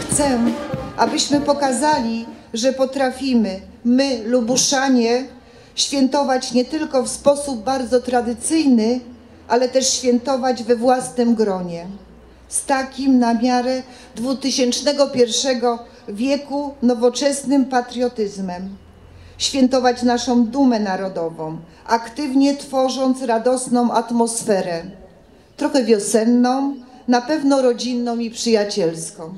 Chcę, abyśmy pokazali, że potrafimy, my, Lubuszanie, świętować nie tylko w sposób bardzo tradycyjny, ale też świętować we własnym gronie. Z takim na miarę 2001 wieku nowoczesnym patriotyzmem. Świętować naszą dumę narodową, aktywnie tworząc radosną atmosferę. Trochę wiosenną, na pewno rodzinną i przyjacielską.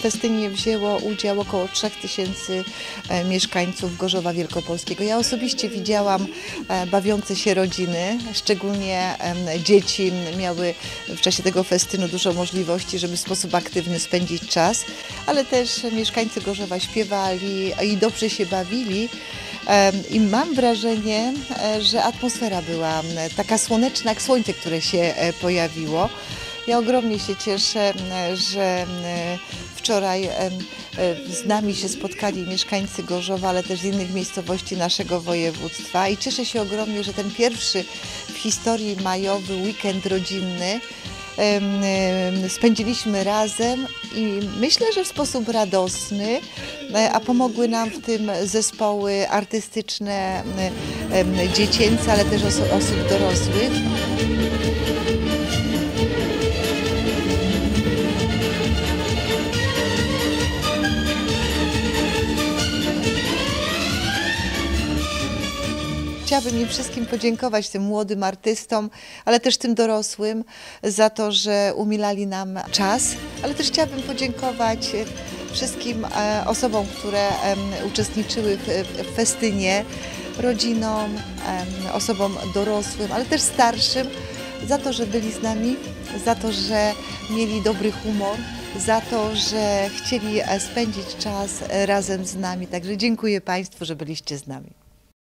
Tym festynie wzięło udział około 3000 e, mieszkańców Gorzowa Wielkopolskiego. Ja osobiście widziałam e, bawiące się rodziny, szczególnie dzieci miały w czasie tego festynu dużo możliwości, żeby w sposób aktywny spędzić czas, ale też mieszkańcy Gorzowa śpiewali i dobrze się bawili. I mam wrażenie, e, że atmosfera była taka słoneczna, jak słońce, które się pojawiło. Ja ogromnie się cieszę, że wczoraj e, z nami się spotkali mieszkańcy Gorzowa, ale też z innych miejscowości naszego województwa i cieszę się ogromnie, że ten pierwszy w historii majowy weekend rodzinny spędziliśmy razem i myślę, że w sposób radosny, e, a pomogły nam w tym zespoły artystyczne, dziecięce, ale też osób dorosłych. Chciałabym im wszystkim podziękować, tym młodym artystom, ale też tym dorosłym za to, że umilali nam czas, ale też chciałabym podziękować e, wszystkim e, osobom, które uczestniczyły w, festynie, rodzinom, osobom dorosłym, ale też starszym, za to, że byli z nami, za to, że mieli dobry humor, za to, że chcieli e, spędzić czas razem z nami. Także dziękuję Państwu, że byliście z nami.